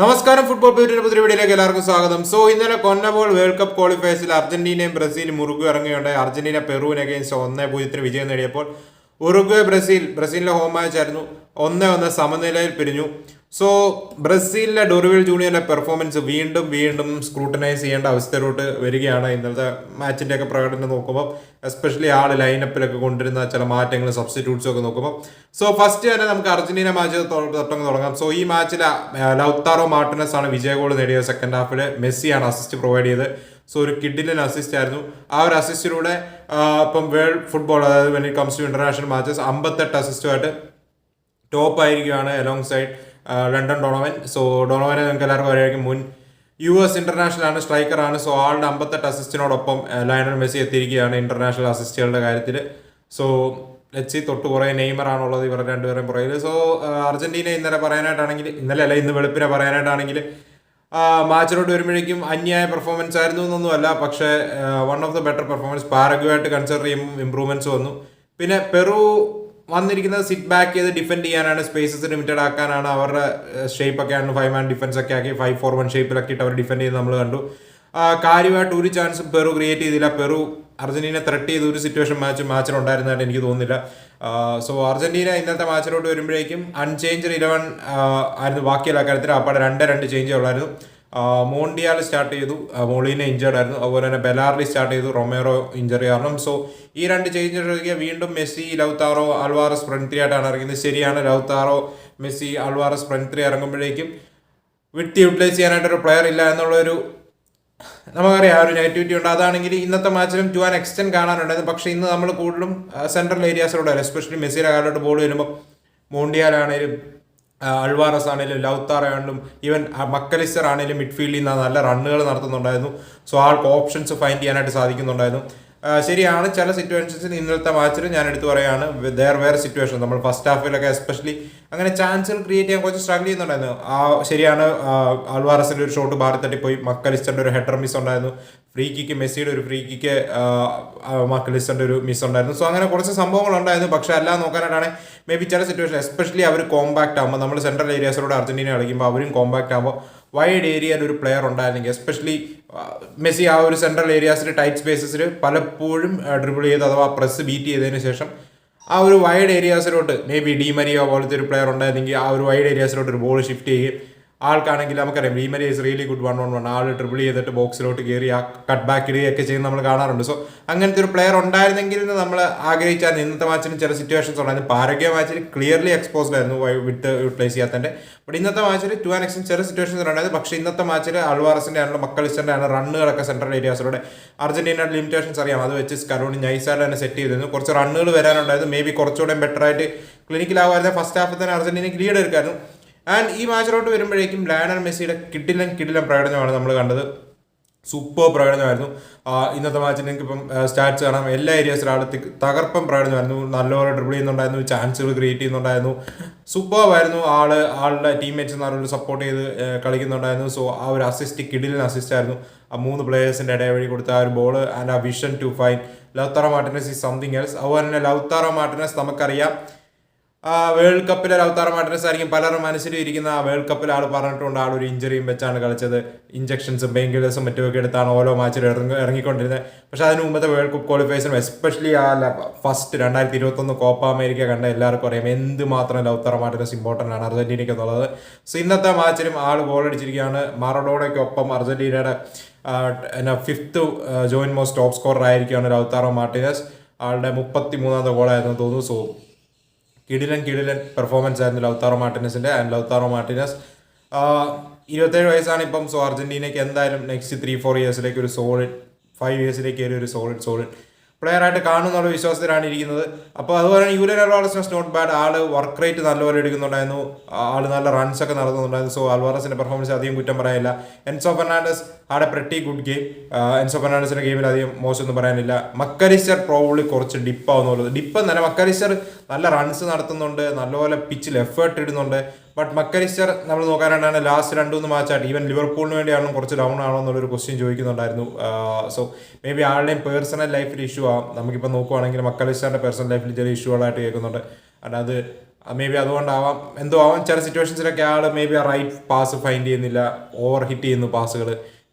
നമസ്കാരം ഫുട്ബോൾ പേരിന്റെ പുതിയ വീഡിയോയിലേക്ക് എല്ലാവർക്കും സ്വാഗതം. സോ ഇന്നലെ കൊന്നബോൾ വേൾഡ് കപ്പ് ക്വാളിഫയേഴ്സിൽ അർജന്റീനയും ബ്രസീലും ഉറുഗ്വ ഇറങ്ങുകയുണ്ടായി. അർജന്റീന പെറുവിന് അഗേൻസ്റ്റ് ഒന്നേ പൂജ്യത്തിന് വിജയം നേടിയപ്പോൾ ഉറുഗ്വേ ബ്രസീൽ ബ്രസീലിന്റെ ഹോം മാച്ചായിരുന്നു ഒന്നേ ഒന്ന് സമനിലയിൽ പിരിഞ്ഞു. സോ ബ്രസീലിലെ ഡൊറിവിൽ ജൂനിയറിന്റെ പെർഫോമൻസ് വീണ്ടും വീണ്ടും സ്ക്രൂട്ടനൈസ് ചെയ്യേണ്ട അവസ്ഥയിലോട്ട് വരികയാണ് ഇന്നലത്തെ മാച്ചിന്റെ ഒക്കെ പ്രകടനം നോക്കുമ്പോൾ എസ്പെഷ്യലി ആൾ ലൈനപ്പിലൊക്കെ കൊണ്ടുവരുന്ന ചില മാറ്റങ്ങൾ സബ്സ്റ്റിറ്റ്യൂട്ട്സും ഒക്കെ നോക്കുമ്പോൾ സോ ഫസ്റ്റ് തന്നെ നമുക്ക് അർജന്റീന മാച്ച് തൊട്ടങ്ങ് തുടങ്ങാം. സോ ഈ മാച്ചിൽ ലൗത്താറോ മാർട്ടിനസ് ആണ് വിജയ ഗോൾ നേടിയത് സെക്കൻഡ് ഹാഫിൽ മെസ്സിയാണ് അസിസ്റ്റ് പ്രൊവൈഡ് ചെയ്തത്. സോ ഒരു കിഡിലൻ അസിസ്റ്റ് ആയിരുന്നു. ആ ഒരു അസിസ്റ്റിലൂടെ ഇപ്പം വേൾഡ് ഫുട്ബോൾ അതായത് when it comes to international matches അമ്പത്തെട്ട് അസിസ്റ്റുമായിട്ട് ടോപ്പ് ആയിരിക്കുകയാണ് alongside Landon Donovan. So ഡൊണോവനെ നിങ്ങൾക്ക് എല്ലാവർക്കും അറിയാം മുൻ യു എസ് ഇന്റർനാഷണൽ ആണ് സ്ട്രൈക്കർ ആണ്. സോ ആളുടെ അമ്പത്തെട്ട് അസിസ്റ്റിനോടൊപ്പം ലയണൽ മെസ്സി എത്തിയിരിക്കുകയാണ് ഇന്റർനാഷണൽ അസിസ്റ്റുകളുടെ കാര്യത്തിൽ സോ ലച്ചി തൊട്ട് കുറേ നെയ്മർ ആണുള്ളത് ഇവർ രണ്ടുപേരും പുറകിൽ സോ അർജന്റീന ഇന്നലെ പറയാനായിട്ടാണെങ്കിൽ ഇന്നലെ അല്ല ഇന്ന് വെളുപ്പിനെ പറയാനായിട്ടാണെങ്കിൽ മാച്ചിലോട്ട് വരുമ്പോഴേക്കും അന്യായ പെർഫോമൻസ് ആയിരുന്നു എന്നൊന്നുമല്ല. പക്ഷേ one of the better performance പാരഗ്വായിട്ട് consider ചെയ്യുമ്പോൾ ഇമ്പ്രൂവ്മെൻസ് വന്നു. പിന്നെ പെറു വന്നിരിക്കുന്നത് സിറ്റ് ബാക്ക് ചെയ്ത് ഡിഫെൻഡ് ചെയ്യാനാണ് സ്പേസസ് ലിമിറ്റഡ് ആക്കാനാണ് അവരുടെ ഷേപ്പ് ഒക്കെ ആണ് ഫൈവ് മാൻ ഡിഫൻസ് ഒക്കെ ആക്കി ഫൈവ് ഫോർ വൺ ഷേപ്പിലൊക്കെ ഇട്ട് അവർ ഡിഫെൻഡ് ചെയ്ത് നമ്മൾ കണ്ടു. കാര്യമായിട്ട് ഒരു ചാൻസും പെറു ക്രിയേറ്റ് ചെയ്തില്ല. പെറു അർജന്റീന ത്രെട്ട് ചെയ്ത ഒരു സിറ്റുവേഷൻ മാച്ച് മാച്ചിൽ ഉണ്ടായിരുന്നതായിട്ട് എനിക്ക് തോന്നുന്നില്ല. സോ അർജന്റീന ഇന്നത്തെ മാച്ചിലോട്ട് വരുമ്പോഴേക്കും അൺചേഞ്ച് ഇലവൻ ആയിരുന്നു ബാക്കിയുള്ള കാര്യത്തിൽ അപ്പാടെ രണ്ട് രണ്ട് ചേഞ്ചേ ഉള്ളായിരുന്നു. മോണ്ടിയാൽ സ്റ്റാർട്ട് ചെയ്തു. മോളിനെ ഇഞ്ചേർഡ് ആയിരുന്നു. അതുപോലെ തന്നെ ബെലാർലി സ്റ്റാർട്ട് ചെയ്തു. റൊമേറോ ഇഞ്ചറി കാരണം. സോ ഈ രണ്ട് ചേഞ്ച് ഇറങ്ങിയ വീണ്ടും Messi Lautaro Alvarez front three ആയിട്ടാണ് ഇറങ്ങുന്നത് ശരിയാണ്. Lautaro Messi Alvarez front three ഇറങ്ങുമ്പോഴേക്കും വിട്ട് യൂട്ടിലൈസ് ചെയ്യാനായിട്ടൊരു പ്ലെയർ ഇല്ല എന്നുള്ളൊരു നമുക്കറിയാം. ആ ഒരു നെഗറ്റിവിറ്റി ഉണ്ട്. അതാണെങ്കിൽ ഇന്നത്തെ മാച്ചിലും ടു ആൻ എക്സ്റ്റെൻഡ് കാണാനുണ്ടായിരുന്നു. പക്ഷേ ഇന്ന് നമ്മൾ കൂടുതലും സെൻട്രൽ ഏരിയാസിലൂടെ എസ്പെഷ്യലി മെസ്സിയുടെ കാലിലോട്ട് ബോൾ വരുമ്പോൾ മോണ്ടിയാലാണേലും അൾവാറസ് ആണെങ്കിലും ലൗത്താർ ആണെങ്കിലും ഈവൻ മക്കലിസ്റ്റർ ആണെങ്കിലും മിഡ്ഫീൽഡിൽ നിന്ന് നല്ല റണ്ണുകൾ നടത്തുന്നുണ്ടായിരുന്നു. സോ ആൾക്ക് ഓപ്ഷൻസ് ഫൈൻഡ് ചെയ്യാനായിട്ട് സാധിക്കുന്നുണ്ടായിരുന്നു. ശരിയാണ് ചില സിറ്റുവേഷൻസിൽ ഇന്നലത്തെ മാച്ചിൽ ഞാൻ എടുത്തു പറയാണ് വേർ വേറെ സിറ്റുവേഷൻ നമ്മൾ ഫസ്റ്റ് ഹാഫിലൊക്കെ എസ്പെഷ്യലി അങ്ങനെ ചാൻസുകൾ ക്രിയേറ്റ് ചെയ്യാൻ കുറച്ച് സ്ട്രഗിൾ ചെയ്യുന്നുണ്ടായിരുന്നു. ആ ശരിയാണ് അൽവാറസിന്റെ ഒരു ഷോട്ട് ബാറി തട്ടിപ്പോയി. മക്കലിസ്റ്ററിന്റെ ഒരു ഹെഡർ മിസ് ഉണ്ടായിരുന്നു. ഫ്രീ കിക്ക് മെസ്സിയുടെ ഒരു ഫ്രീ കിക്ക് മക്കലിസ്റ്ററിന്റെ ഒരു മിസ് ഉണ്ടായിരുന്നു. സോ അങ്ങനെ കുറച്ച് സംഭവങ്ങൾ ഉണ്ടായിരുന്നു. പക്ഷെ എല്ലാം നോക്കാനായിട്ടാണ് മേ ബി ചില സിറ്റുവേഷൻ എസ്പെഷ്യലി അവർ കോമ്പാക്ട് ആകുമ്പോൾ നമ്മൾ സെൻട്രൽ ഏരിയാസിലൂടെ അർജന്റീന കളിക്കുമ്പോൾ അവരും കോമ്പാക്ട് ആകുമ്പോൾ വൈഡ് ഏരിയയിൽ ഒരു പ്ലെയർ ഉണ്ടായിരുന്നെങ്കിൽ എസ്പെഷ്യലി മെസ്സി ആ ഒരു സെൻട്രൽ ഏരിയാസിൽ ടൈറ്റ് സ്പേസസിൽ പലപ്പോഴും ഡ്രിബിൾ ചെയ്ത് അഥവാ പ്രസ് ബീറ്റ് ചെയ്തതിന് ശേഷം ആ ഒരു വൈഡ് ഏരിയാസിലോട്ട് മേ ബി ഡിമരിയോ പോലത്തെ ഒരു പ്ലെയർ ഉണ്ടായിരുന്നെങ്കിൽ ആ ഒരു വൈഡ് ഏരിയാസിലോട്ട് ഒരു ബോൾ ഷിഫ്റ്റ് ചെയ്യുകയും ആൾക്കാണെങ്കിൽ നമുക്കറിയാം. റീമരി is really good one one one all dribble ചെയ്തിട്ട് ബോക്സിലോട്ട് കയറി ആ കട്ട് ബാക്ക് ഇടുകയൊക്കെ ചെയ്യുന്ന നമ്മൾ കാണാറുണ്ട്. സോ അങ്ങനത്തെ ഒരു പ്ലെയർ ഉണ്ടായിരുന്നെങ്കിൽ നമ്മൾ ആഗ്രഹിച്ചാൽ ഇന്നത്തെ മാച്ചിന് ചില സിറ്റുവേഷൻസ് ഉണ്ടായിരുന്നു പാരഗ്യ മാച്ചിൽ ക്ലിയർലി എക്സ്പോസ്ഡ് ആയിരുന്നു. വിട്ട് യൂട്ടിലൈസ് ചെയ്യാത്തതിന്റെ ബട്ട് ഇന്നത്തെ മാച്ചിൽ ടു ആൻ എക്സ്റ്റൻ ചെറിയ സിറ്റുവേഷൻസ് ഉണ്ടായിരുന്നു. പക്ഷേ ഇന്നത്തെ മാച്ചിൽ അൾവാറസിന്റെ ആണല്ലോ മക്കളിസ്റ്റന്റെ ആണ് റണ്ണുകളൊക്കെ സെൻട്രൽ ഏരിയാസിലൂടെ അർജന്റീനയുടെ ലിമിറ്റേഷൻസ് അറിയാം. അത് വെച്ച് സ്കരോണി നൈസായിട്ട് തന്നെ സെറ്റ് ചെയ്തിരുന്നു. കുറച്ച് റണ്ണുകൾ വരാനുണ്ടായിരുന്നു. മേ ബി കുറച്ചുകൂടെ ബെറ്റർ ആയിട്ട് ക്ലിനിക്കിലാവായിരുന്നു ഫസ്റ്റ് ഹാഫിൽ തന്നെ അർജന്റീനയ്ക്ക് ലീഡ് എടുക്കായിരുന്നു. ആൻഡ് ഈ മാച്ചിലോട്ട് വരുമ്പോഴേക്കും ലയണൽ മെസ്സിയുടെ കിട്ടിലൻ കിടിലൻ പ്രകടനമാണ് നമ്മൾ കണ്ടത്. സൂപ്പർ പ്രകടനമായിരുന്നു. ഇന്നത്തെ മാച്ചിൽ നിങ്ങൾക്ക് ഇപ്പം സ്റ്റാറ്റ്സ് കാണാം. എല്ലാ ഏരിയാസിലും ആൾ തകർപ്പം പ്രകടനമായിരുന്നു. നല്ലപോലെ ഡ്രിബിൾ ചെയ്യുന്നുണ്ടായിരുന്നു. ചാൻസുകൾ ക്രിയേറ്റ് ചെയ്യുന്നുണ്ടായിരുന്നു. സൂപ്പർവായിരുന്നു ആൾ ആളുടെ ടീംമേറ്റ്സ് നല്ലൊരു സപ്പോർട്ട് ചെയ്ത് കളിക്കുന്നുണ്ടായിരുന്നു. സോ ആ ഒരു അസിസ്റ്റ് കിഡിലിന് അസിസ്റ്റ് ആയിരുന്നു. ആ മൂന്ന് പ്ലേയേഴ്സിന്റെ ഇടവഴി കൊടുത്ത ആ ഒരു ബോൾ ആൻഡ് ആ vision to find Lautaro Martinez is something else അതുപോലെ തന്നെ ലൗത്താറോ മാർട്ടിനസ് നമുക്കറിയാം. വേൾഡ് കപ്പിലെ ലൗത്താറോ മാർട്ടിനസ് ആയിരിക്കും പലരും മനസ്സിലും ഇരിക്കുന്ന ആ വേൾഡ് കപ്പിൽ ആൾ പറഞ്ഞിട്ടുണ്ട്. ആൾ ഒരു ഇഞ്ചറിയും വെച്ചാണ് കളിച്ചത്. ഇഞ്ചക്ഷൻസും പെയിൻ കില്ലേഴ്സും മറ്റുമൊക്കെ എടുത്താണ് ഓരോ മാച്ചിൽ ഇറങ്ങി ഇറങ്ങിക്കൊണ്ടിരുന്നത്. പക്ഷെ അതിന് മുമ്പത്തെ വേൾഡ് കപ്പ് ക്വാളിഫയേഴ്സും എസ്പെഷ്യലി ആ ഫസ്റ്റ് രണ്ടായിരത്തി ഇരുപത്തൊന്ന് കോപ്പ അമേരിക്ക കണ്ട എല്ലാവർക്കും അറിയാം. എന്ത് മാത്രം ലൗത്താറോ മാർട്ടിനസ് ഇമ്പോർട്ടന്റ് ആണ് അർജന്റീനയ്ക്ക് എന്നുള്ളത്. സോ ഇന്നത്തെ മാച്ചിലും ആൾ ഗോൾ അടിച്ചിരിക്കുകയാണ്. മാറഡോണയ്ക്കൊപ്പം അർജന്റീനയുടെ fifth joint most top scorer ആയിരിക്കുകയാണ് ലൗത്താറോ മാർട്ടിനസ്. ആളുടെ മുപ്പത്തി മൂന്നാമത്തെ ഗോളായിരുന്നു തോന്നുന്നു. സോ കിടിലൻ കിടിലൻ പെർഫോമൻസ് ആയിരുന്നു ലൗത്താറോ മാർട്ടിനസിന്റെ ആൻഡ് ലൗത്താറോ മാർട്ടിനസ്. ഇരുപത്തേഴ് വയസ്സാണ് ഇപ്പം. സോ അർജന്റീനയ്ക്ക് എന്തായാലും നെക്സ്റ്റ് ത്രീ ഫോർ ഇയേഴ്സിലേക്ക് ഒരു സോളിഡ് ഫൈവ് ഇയേഴ്സിലേക്ക് ഒരു സോളിഡ് സോളിഡ് പ്ലെയർ ആയിട്ട് കാണുന്നുള്ള വിശ്വാസത്തിലാണ് ഇരിക്കുന്നത്. അപ്പോൾ അതുപോലെ യൂലിയൻ അൽവാറസ് നോട്ട് ബാഡ് ആൾ വർക്ക് റേറ്റ് നല്ലപോലെ എടുക്കുന്നുണ്ടായിരുന്നു. ആൾ നല്ല റൺസ് ഒക്കെ നടത്തുന്നുണ്ടായിരുന്നു. സോ അൽവാറസിന്റെ പെർഫോമൻസ് അധികം കുറ്റം പറയാനില്ല. എൻസോ ഫെർണാണ്ടസ് ആടെ പ്രട്ടി ഗുഡ് ഗെയിം എൻസോ ഫെർണാണ്ടസിന്റെ ഗെയിമിൽ അധികം മോശമൊന്നും പറയാനില്ല. മക്കരിസ്റ്റർ പ്രോബ്ലി കുറച്ച് ഡിപ്പാവുന്നുള്ളത് ഡിപ്പ് എന്നല്ല മക്കരിസ്റ്റർ നല്ല റൺസ് നടത്തുന്നുണ്ട് നല്ലപോലെ പിച്ചിൽ എഫേർട്ട് ഇടുന്നുണ്ട്. ബട്ട് മക്കരിസ്റ്റർ നമ്മൾ നോക്കാനായിട്ടാണ് ലാസ്റ്റ് രണ്ട് മൂന്ന് മാച്ചായിട്ട് ഈവൻ ലിവർപൂളിന് വേണ്ടിയാണോ കുറച്ച് ഡൗൺ ആണോ എന്നുള്ളൊരു ക്വസ്റ്റ്യൻ ചോദിക്കുന്നുണ്ടായിരുന്നു. സോ മേ ബി ആളുടെയും പേഴ്സണൽ ലൈഫിൽ ഇഷ്യൂ ആവാം. നമുക്കിപ്പോൾ നോക്കുവാണെങ്കിൽ മക്കരിസ്റ്ററിന്റെ പേഴ്സണൽ ലൈഫിൽ ചില ഇഷ്യൂകളായിട്ട് കേൾക്കുന്നുണ്ട്. അല്ലാതെ മേ ബി അതുകൊണ്ടാവാം. എന്തോ ആവാം. ചില സിറ്റുവേഷൻസിലൊക്കെ ആൾ മേ ബി ആ റൈറ്റ് പാസ് ഫൈൻഡ് ചെയ്യുന്നില്ല. ഓവർ ഹിറ്റ് ചെയ്യുന്നു പാസുകൾ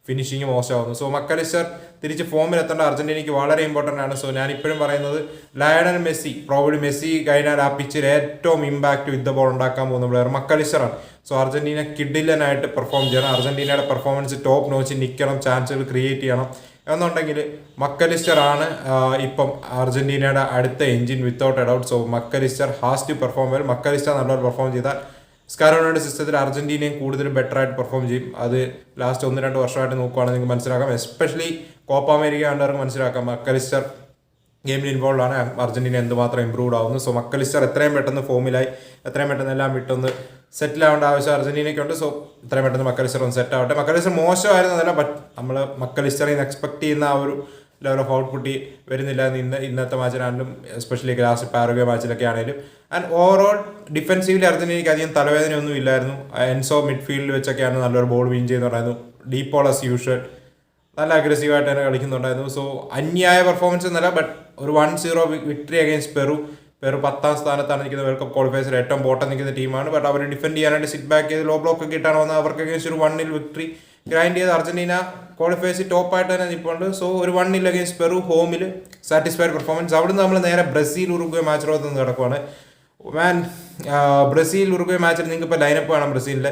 ഫിനിഷിങ് മോശമാവുന്നു. സോ മക്കലിസ്റ്റർ തിരിച്ച് ഫോമിൽ എത്തേണ്ട അർജന്റീനയ്ക്ക് വളരെ ഇമ്പോർട്ടന്റ് ആണ്. സോ ഞാൻ ഇപ്പോഴും പറയുന്നത് ലയണൽ മെസ്സി പ്രോബ്ലി മെസ്സി കഴിഞ്ഞാൽ ആ പിച്ചിൽ ഏറ്റവും ഇമ്പാക്റ്റ് വിത്ത് ബോൾ ഉണ്ടാക്കാൻ പോകുന്ന പ്ലെയർ മക്കലിസ്റ്ററാണ് സോ അർജന്റീന കിഡിലനായിട്ട് പെർഫോം ചെയ്യണം. അർജന്റീനയുടെ പെർഫോമൻസ് ടോപ്പ് നോച്ച് നിൽക്കണം ചാൻസുകൾ ക്രിയേറ്റ് ചെയ്യണം. എന്നുണ്ടെങ്കിൽ മക്കലിസ്റ്റർ ആണ് ഇപ്പം അർജന്റീനയുടെ അടുത്ത engine without a doubt so McAllister has to perform well McAllister നല്ലൊരു പെർഫോം ചെയ്താൽ സ്കാരോണയുടെ സിസ്റ്റത്തിൽ അർജന്റീനയും കൂടുതൽ ബെറ്റർ ആയിട്ട് പെർഫോം ചെയ്യും. അത് ലാസ്റ്റ് ഒന്ന് രണ്ട് വർഷമായിട്ട് നോക്കുവാണെങ്കിൽ നിങ്ങൾക്ക് മനസ്സിലാക്കാം. എസ്പെഷ്യലി കോപ്പ അമേരിക്ക കണ്ടവർക്ക് മനസ്സിലാക്കാം. മക്കലിസ്റ്റർ ഗെയിമിൽ ഇൻവോൾവ് ആണ്. അർജന്റീന എന്തുമാത്രം ഇമ്പ്രൂവ് ആവുന്നു. സോ മക്കലിസ്റ്റർ എത്രയും പെട്ടെന്ന് ഫോമിലായി എത്രയും പെട്ടെന്ന് എല്ലാം വിട്ടൊന്ന് സെറ്റിൽ ആവേണ്ട ആവശ്യം അർജന്റീനയ്ക്കുണ്ട്. സോ എത്രയും പെട്ടെന്ന് മക്കലിസ്റ്റർ ഒന്ന് സെറ്റ് ആവട്ടെ. മക്കലിസ്റ്റർ മോശമായിരുന്നതല്ല ബട്ട് നമ്മൾ മക്കലിസ്റ്ററിൽ നിന്ന് എക്സ്പെക്ട് ചെയ്യുന്ന ആ ഒരു ലെവൽ ഓഫ് ഔട്ട്പുട്ടി വരുന്നില്ല എന്ന് ഇന്ന് ഇന്നത്തെ മാച്ചിനാണെങ്കിലും എസ്പെഷ്യലി ലാസ്റ്റ് പാരോഗ്യ മാച്ചിലൊക്കെ ആണെങ്കിലും. ആൻഡ് ഓവറോൾ ഡിഫൻസീവ്ലി അർജന്റീനയ്ക്ക് അധികം തലവേദന ഒന്നും ഇല്ലായിരുന്നു എൻസോ മിഡ്ഫീൽഡിൽ വെച്ചൊക്കെയാണ് നല്ലൊരു ബോൾ വിൻ ചെയ്യുന്നുണ്ടായിരുന്നു. ഡീപ്പോൾ ആസ് യൂഷ്വൽ നല്ല അഗ്രസീവായിട്ട് തന്നെ കളിക്കുന്നുണ്ടായിരുന്നു. സോ അന്യായ പെർഫോമൻസ് എന്നല്ല ബട്ട് ഒരു one zero victory against Peru Peru പത്താം സ്ഥാനത്താണ് നിൽക്കുന്ന വേൾഡ് കപ്പ് ക്വാളിഫയർസിൽ ഏറ്റവും ബോട്ടം നിൽക്കുന്ന ടീമാണ് ബട്ട് അവർ ഡിഫെൻഡ് ചെയ്യാനായിട്ട് സിറ്റ് ബാക്ക് ചെയ്ത് ലോ ബ്ലോക്ക് ഒക്കെ ഇട്ടാണ് വന്നത്. അവർക്ക് അഗേൻസ്റ്റ് ഒരു വണ്ണിൽ വിക്ടറി ഗ്രൈൻഡ് ചെയ്ത് അർജന്റീന ക്വാളിഫയേഴ്സ് ടോപ്പായിട്ട് തന്നെ നിൽപ്പുണ്ട് സോ ഒരു വൺ ഇല്ല അഗേൻസ്റ്റ് പെറു ഹോമിൽ സാറ്റിസ്ഫൈഡ് പെർഫോമൻസ് അവിടുന്ന് നമ്മൾ നേരെ ബ്രസീൽ ഉറുഗ്വേ മാച്ചിലോട്ട് നിന്ന് കിടക്കുവാണ്. മാൻ ബ്രസീൽ ഉറുഗ്വേ മാച്ചിൽ നിങ്ങൾക്ക് ഇപ്പോൾ ലൈനപ്പ് കാണാം ബ്രസീലിന്റെ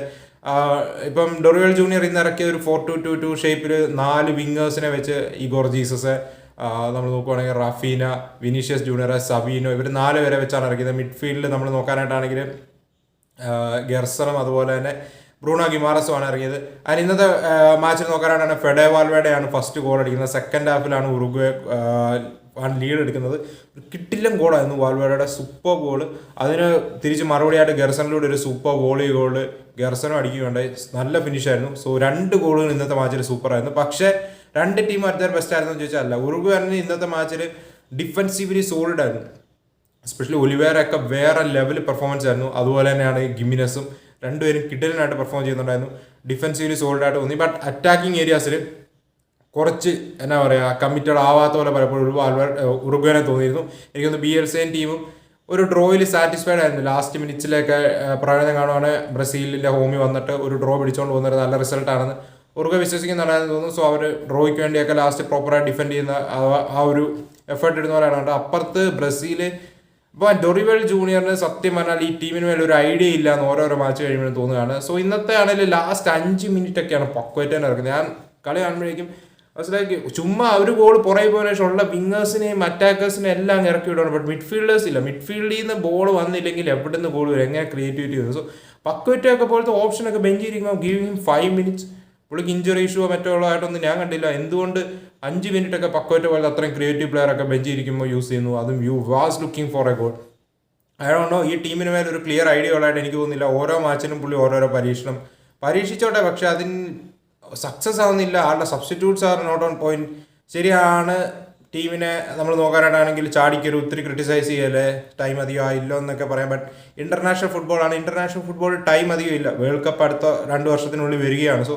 ഇപ്പം ഡൊറിയൽ ജൂനിയർ ഇന്ന് ഇറക്കിയ ഒരു ഫോർ ടു ടു ടു ഷേപ്പിൽ നാല് വിങ്ങേഴ്സിനെ വെച്ച് ഇഗോർ ജീസസ് നമ്മൾ നോക്കുവാണെങ്കിൽ റഫീന വിനീഷ്യസ് ജൂനിയർ സബീനോ ഇവർ നാല് പേരെ വെച്ചാണ് ഇറക്കിയത്. മിഡ്ഫീൽഡിൽ നമ്മൾ നോക്കാനായിട്ടാണെങ്കിൽ ഗെർസണും അതുപോലെ തന്നെ ബ്രൂണോ ഗിമാറസുമാണ് ഇറങ്ങിയത്. അതിന് ഇന്നത്തെ മാച്ചിൽ നോക്കാനാണ് ഫെഡേ വാൽവേഡയാണ് ഫസ്റ്റ് ഗോൾ അടിക്കുന്നത്. സെക്കൻഡ് ഹാഫിലാണ് ഉറുഗ്വേ ആണ് ലീഡ് എടുക്കുന്നത്. കിട്ടില്ലം ഗോളായിരുന്നു വാൽവേഡയുടെ സൂപ്പർ ഗോൾ അതിന് തിരിച്ച് മറുപടിയായിട്ട് ഗെർസണിലൂടെ ഒരു സൂപ്പർ വോളി ഗോൾ ഗെർസനും അടിക്കുകയുണ്ടായി. നല്ല ഫിനിഷ് ആയിരുന്നു. സോ രണ്ട് ഗോളുകൾ ഇന്നത്തെ മാച്ചിൽ സൂപ്പർ ആയിരുന്നു. പക്ഷേ രണ്ട് ടീം അടുത്ത ബെസ്റ്റ് ആയിരുന്നു എന്ന് ചോദിച്ചാൽ അല്ല. ഉറുഗ്വേ ഇന്നത്തെ മാച്ചിൽ ഡിഫൻസീവ്ലി സോളിഡ് ആയിരുന്നു. എസ്പെഷ്യലി ഒലിവേറൊക്കെ വേറെ ലെവൽ പെർഫോമൻസ് ആയിരുന്നു. അതുപോലെ തന്നെയാണ് ഗിമിനസും. രണ്ടുപേരും കിടലിനായിട്ട് പെർഫോം ചെയ്യുന്നുണ്ടായിരുന്നു. സോൾഡ് ആയിട്ട് തോന്നി. ബട്ട് അറ്റാക്കിംഗ് ഏരിയാസിൽ കുറച്ച് എന്നാ പറയുക കമ്മിറ്റഡ് ആവാത്ത പോലെ പലപ്പോഴും ഉറുഗ്വേനെ തോന്നിയിരുന്നു. എനിക്കൊന്ന് ബി എൽ സെയിൻ ടീമും ഒരു ഡ്രോയിൽ സാറ്റിസ്ഫൈഡ് ആയിരുന്നു. ലാസ്റ്റ് മിനിറ്റ്സിലൊക്കെ പ്രകടനം കാണുവാണ് ബ്രസീലിന്റെ ഹോമി വന്നിട്ട് ഒരു ഡ്രോ പിടിച്ചുകൊണ്ട് പോകുന്ന ഒരു നല്ല റിസൾട്ടാണെന്ന് ഉറുഗ വിശ്വസിക്കുന്നുണ്ടായിരുന്നു തോന്നുന്നു. സോ അവർ ഡ്രോയ്ക്ക് വേണ്ടിയൊക്കെ ലാസ്റ്റ് പ്രോപ്പറായി ഡിഫെൻഡ് ചെയ്യുന്ന ആ- ആ ഒരു എഫേർട്ട് ഇടുന്നവരാണ് അപ്പുറത്ത് ബ്രസീൽ ഇപ്പോൾ ഡൊറിവൽ ജൂനിയറിന് സത്യം പറഞ്ഞാൽ ഈ ടീമിന് മേലെ ഒരു ഐഡിയ ഇല്ല എന്ന് ഓരോരോ മാച്ച് കഴിയുമ്പോഴും തോന്നുകയാണ്. സോ ഇന്നത്തെ ആണെങ്കിൽ ലാസ്റ്റ് അഞ്ച് മിനിറ്റ് ഒക്കെയാണ് പക്വറ്റാൻ ഇറക്കുന്നത് ഞാൻ കളി കാണുമ്പോഴേക്കും മനസ്സിലാക്കി ചുമ്മാ ഒരു ഗോൾ പുറകെ പോയതിനു ശേഷം ഉള്ള വിങ്ങേഴ്സിനെയും അറ്റാക്കേഴ്സിനെ എല്ലാം അങ്ങ് ഇറക്കി വിടുകയാണ് ബട്ട് മിഡ്ഫീൽഡേഴ്സ് ഇല്ല. മിഡ്ഫീൽഡിൽ നിന്ന് ബോൾ വന്നില്ലെങ്കിൽ എവിടെ നിന്ന് ഗോൾ വരും? എങ്ങനെ ക്രിയേറ്റിവിറ്റി വരും? സോ പക്വറ്റൊക്കെ പോലത്തെ ഓപ്ഷനൊക്കെ ബെഞ്ചിരിക്കുമ്പോൾ ഗീവ് ഹിം ഫൈവ് മിനിറ്റ്സ് പുള്ളിക്ക് ഇഞ്ചുറി ഇഷ്യൂ മറ്റോ ആയിട്ടൊന്നും ഞാൻ കണ്ടില്ല. എന്തുകൊണ്ട് അഞ്ച് മിനിറ്റ് ഒക്കെ പക്കോറ്റ പോലെ അത്രയും ക്രിയേറ്റീവ് പ്ലെയർ ഒക്കെ ബെഞ്ച് ഇരിക്കുമ്പോൾ യൂസ് ചെയ്യുന്നു? അതും you was looking for a goal അയാളോ ഈ ടീമിന് മേലെ ഒരു ക്ലിയർ ഐഡിയ ഉള്ളതായിട്ട് എനിക്ക് തോന്നുന്നില്ല. ഓരോ മാച്ചിനും പുള്ളി ഓരോരോ പരീക്ഷണം പരീക്ഷിച്ചോട്ടെ. പക്ഷെ അതിന് സക്സസ് ആവുന്നില്ല. ആളുടെ substitutes are not on point ശരിയാണ് ടീമിനെ നമ്മൾ നോക്കാനായിട്ടാണെങ്കിൽ ചാടിക്കൊരു ഒത്തിരി ക്രിട്ടിസൈസ് ചെയ്യല്ലേ ടൈം അധികം ആയില്ലോ എന്നൊക്കെ പറയാം. ബട്ട് ഇന്റർനാഷണൽ ഫുട്ബോളാണ് ഇന്റർനാഷണൽ ഫുട്ബോൾ ടൈം അധികം ഇല്ല. വേൾഡ് കപ്പ് അടുത്ത രണ്ട് വർഷത്തിനുള്ളിൽ വരികയാണ്. So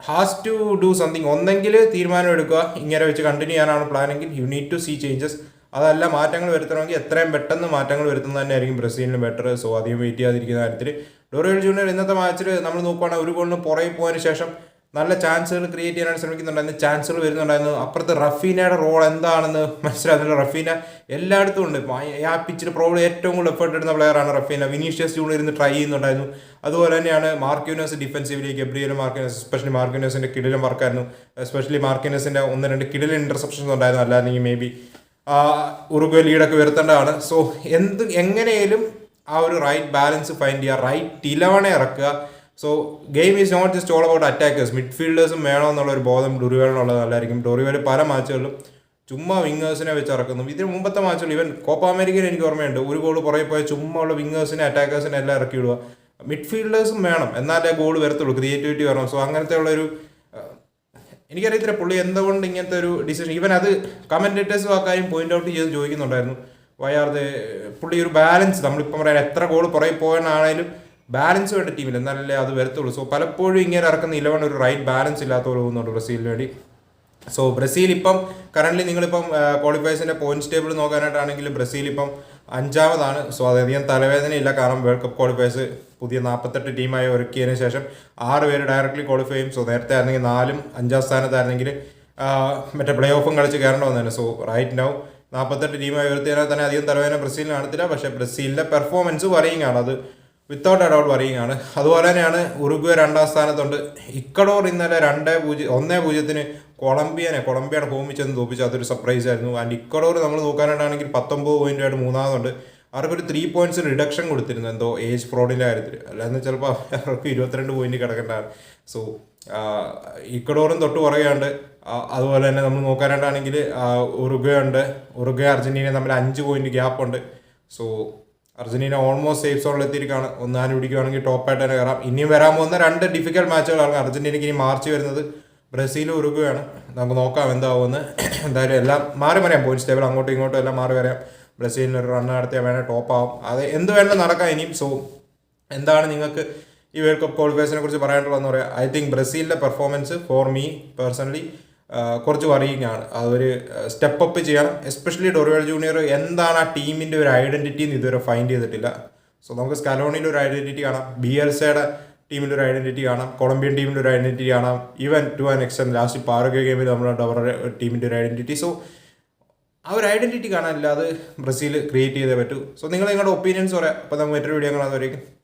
has to do something ഒന്നെങ്കിൽ തീരുമാനം എടുക്കുക. ഇങ്ങനെ വെച്ച് കണ്ടിന്യൂ ചെയ്യാനാണ് പ്ലാനെങ്കിൽ you need to see changes അതല്ല മാറ്റങ്ങൾ വരുത്തണമെങ്കിൽ എത്രയും പെട്ടെന്ന് മാറ്റങ്ങൾ വരുത്തുന്നത് തന്നെയായിരിക്കും ബ്രസീലിന് ബെറ്റർ സോ അധികം വെയിറ്റ് ചെയ്യാതിരിക്കുന്ന കാര്യത്തിൽ ഡോറിയൽ ജൂനിയർ ഇന്നത്തെ മാച്ചിൽ നമ്മൾ നോക്കുകയാണെങ്കിൽ ഒരു ഗോളിന് പുറകെ പോയതിന് ശേഷം നല്ല ചാൻസുകൾ ക്രിയേറ്റ് ചെയ്യാനായിട്ട് ശ്രമിക്കുന്നുണ്ടായിരുന്നു. ചാൻസുകൾ വരുന്നുണ്ടായിരുന്നു. അപ്പുറത്ത് റഫീനയുടെ റോൾ എന്താണെന്ന് മനസ്സിലാകുന്നില്ല. റഫീന എല്ലായിടത്തും ഉണ്ട്. ആ പിച്ചിൽ പ്രോബ്ലം ഏറ്റവും കൂടുതൽ എഫേർട്ട് എടുക്കുന്ന പ്ലെയറാണ് റഫീന. വിനീഷ്യസ് ജൂണിയർ ഇരുന്ന് ട്രൈ ചെയ്യുന്നുണ്ടായിരുന്നു. അതുപോലെ തന്നെയാണ് മാർക്യൂനസ് ഡിഫൻസീവിലേക്ക് ഗബ്രിയൽ മാർക്കിനസ് എസ്പെഷ്യലി മാർക്കിനസിന്റെ കിടിലും വർക്കായിരുന്നു എസ്പെഷ്യലി മാർക്കിനസിന്റെ ഒന്ന് രണ്ട് കിടിലൻ ഇന്റർസെപ്ഷൻസ് ഉണ്ടായിരുന്നു അല്ലാതെങ്കിൽ മേ ബി ഉറുഗ്വ ലീഡൊക്കെ വരുത്തേണ്ടതാണ് സോ എന്ത് എങ്ങനെയും ആ ഒരു റൈറ്റ് ബാലൻസ് ഫൈൻഡ് ചെയ്യുക. റൈറ്റ് ഇലവണെ ഇറക്കുക. So game is not just all about attackers മിഡ്ഫീൽഡേഴ്സും വേണമെന്നുള്ള ഒരു ബോധം ഡൊറിവേലിനുള്ളത് നല്ലതായിരിക്കും ഡൊറിവേൽ പല മാച്ചുകളിലും ചുമ്മാ വിങ്ങേഴ്സിനെ വെച്ച് ഇറക്കുന്നു. ഇതിന് മുമ്പത്തെ മാച്ചുകൾ ഇവൻ കോപ്പ അമേരിക്കയിൽ എനിക്ക് ഓർമ്മയുണ്ട്. ഒരു ഗോൾ പുറകെ പോയ ചുമ്മാ ഉള്ള വിങ്ങേഴ്സിനെ അറ്റാക്കേഴ്സിനെ എല്ലാം ഇറക്കി വിടുക. മിഡ്ഫീൽഡേഴ്സും വേണം. എന്നാലേ ഗോൾ വരത്തുള്ളൂ. ക്രിയേറ്റിവിറ്റി വരണം. സോ അങ്ങനത്തെ ഉള്ളൊരു എനിക്കറിയത്തില്ല പുള്ളി എന്തുകൊണ്ട് ഇങ്ങനത്തെ ഒരു ഡിസിഷൻ ഈവൻ അത് കമന്റേറ്റേഴ്സും ആ കാര്യം പോയിന്റ് ഔട്ട് ചെയ്ത് ചോദിക്കുന്നുണ്ടായിരുന്നു. വയ്യാതെ പുള്ളി ഒരു ബാലൻസ് നമ്മളിപ്പം പറയാൻ എത്ര ഗോൾ പുറകെ പോയെന്നാണേലും ബാലൻസ് വേണ്ട ടീമിൽ എന്നാലല്ലേ അത് വരത്തുള്ളൂ. സോ പലപ്പോഴും ഇങ്ങനെ ഇറക്കുന്ന ഇലവൻ ഒരു റൈറ്റ് ബാലൻസ് ഇല്ലാത്ത പോലെ പോകുന്നുണ്ട് ബ്രസീലിന് വേണ്ടി. സോ ബ്രസീൽ ഇപ്പം കറന്റ് നിങ്ങളിപ്പം ക്വാളിഫയേഴ്സിന്റെ പോയിന്റ്സ് ടേബിൾ നോക്കാനായിട്ടാണെങ്കിൽ ബ്രസീൽ ഇപ്പം അഞ്ചാമതാണ്. സോ അതധികം തലവേദനയില്ല. കാരണം വേൾഡ് കപ്പ് ക്വാളിഫയേഴ്സ് പുതിയ നാൽപ്പത്തെട്ട് ടീമായി ഒരുക്കിയതിന് ശേഷം ആറ് പേര് ഡയറക്റ്റ്ലി ക്വാളിഫൈ ചെയ്യും. സോ നേരത്തെ ആയിരുന്നെങ്കിൽ നാലും അഞ്ചാം സ്ഥാനത്തായിരുന്നെങ്കിൽ മറ്റേ പ്ലേ ഓഫും കളിച്ച് കയറേണ്ട വന്നതന്നെ സോ റൈറ്റ് നൗ നാൽപ്പത്തെട്ട് ടീമായി ഉയർത്തിയതിനാൽ തന്നെ അധികം തലവേദന ബ്രസീലിന് കാണത്തില്ല. പക്ഷേ ബ്രസീലിന്റെ പെർഫോമൻസ് പറയുകയാണ്. അത് വിത്തൗട്ട് എ ഡൗട്ട് വറിയിങ് ആണ്. അതുപോലെ തന്നെയാണ് ഉറുഗ്വേ രണ്ടാം സ്ഥാനത്തുണ്ട്. ഇക്കഡോർ ഇന്നലെ രണ്ട് പൂജ്യം ഒന്നേ പൂജ്യത്തിന് കൊളംബിയനെ കൊളംബിയയുടെ ഹോമിൽ ചെന്ന് തോപ്പിച്ചു. അതൊരു സർപ്രൈസ് ആയിരുന്നു. ആൻഡ് ഇക്കഡോർ നമ്മൾ നോക്കാനായിട്ടാണെങ്കിൽ പത്തൊമ്പത് പോയിന്റായിട്ട് മൂന്നാമതുണ്ട്. അവർക്കൊരു ത്രീ പോയിന്റ്സ് റിഡക്ഷൻ കൊടുത്തിരുന്നു എന്തോ ഏജ് ഫ്രോഡിന്റെ കാര്യത്തിൽ. അല്ലാന്ന് ചിലപ്പോൾ അവർക്ക് ഇരുപത്തിരണ്ട് പോയിന്റ് കിടക്കേണ്ടതാണ്. സോ ഇക്കഡോറും തൊട്ട് പുറകെയുണ്ട് ആ, അതുപോലെ തന്നെ നമ്മൾ നോക്കാനായിട്ടാണെങ്കിൽ ഉറുഗ്വേ ഉണ്ട്. ഉറുഗ്വേ അർജന്റീന തമ്മിൽ അഞ്ച് പോയിന്റ് ഗ്യാപ്പ് ഉണ്ട്. സോ അർജന്റീന ഓൾമോസ്റ്റ് സേഫ് സോണിൽ എത്തിയിരിക്കുകയാണ്. ഒന്നാനും പിടിക്കുകയാണെങ്കിൽ ടോപ്പായിട്ട് തന്നെ കയറാം. ഇനിയും വരാൻ പോകുന്ന രണ്ട് ഡിഫിക്കൽട്ട് മാച്ചുകളാണ് അർജന്റീനയ്ക്ക് ഇനി മാർച്ച് വരുന്നത്. ബ്രസീൽ ഉറുഗുവാണ് നമുക്ക് നോക്കാം എന്താവുമെന്ന്. എന്തായാലും എല്ലാം മാറി വരാം പോയിന്റ്സ് ടേബിൾ അങ്ങോട്ടും ഇങ്ങോട്ടും എല്ലാം മാറി വരാം ബ്രസീലിന് ഒരു റൺ നടത്തിയാൽ വേണേൽ ടോപ്പ് ആവും. അത് എന്ത് വേണമെങ്കിലും നടക്കാം ഇനിയും. സോ എന്താണ് നിങ്ങൾക്ക് ഈ വേൾഡ് കപ്പ് ക്വാളിഫയേഴ്സിനെ കുറിച്ച് പറയാനുള്ളതെന്ന് പറയാം. ഐ തിങ്ക് ബ്രസീലിന്റെ പെർഫോമൻസ് ഫോർ മീ പേഴ്സണലി കുറച്ച് വറിയിങ്ങാണ് അതൊരു സ്റ്റെപ്പ് അപ്പ് ചെയ്യണം. എസ്പെഷ്യലി ഡൊറിവൽ ജൂനിയർ എന്താണ് ആ ടീമിന്റെ ഒരു ഐഡന്റിറ്റി എന്ന് ഇതുവരെ ഫൈൻഡ് ചെയ്തിട്ടില്ല. സോ നമുക്ക് സ്കലോണിയിൽ ഒരു ഐഡന്റിറ്റി കാണാം. ബി എൽ സിയുടെ ടീമിന്റെ ഒരു ഐഡന്റിറ്റി കാണാം. കൊളംബിയൻ ടീമിന്റെ ഒരു ഐഡന്റിറ്റി കാണാം. Even to an extent last Paraguay ഗെയിമിൽ നമ്മളുണ്ട് അവരുടെ ടീമിന്റെ ഒരു ഐഡന്റിറ്റി സോ ആ ഒരു ഐഡന്റിറ്റി കാണാനില്ല. അത് ബ്രസീൽ ക്രിയേറ്റ് ചെയ്തേ പറ്റൂ. സോ നിങ്ങൾ നിങ്ങളുടെ ഒപ്പീനിയൻസ് പറയാം. അപ്പോൾ നമുക്ക് മറ്റൊരു വീഡിയോ കാണാതെ വരേക്കും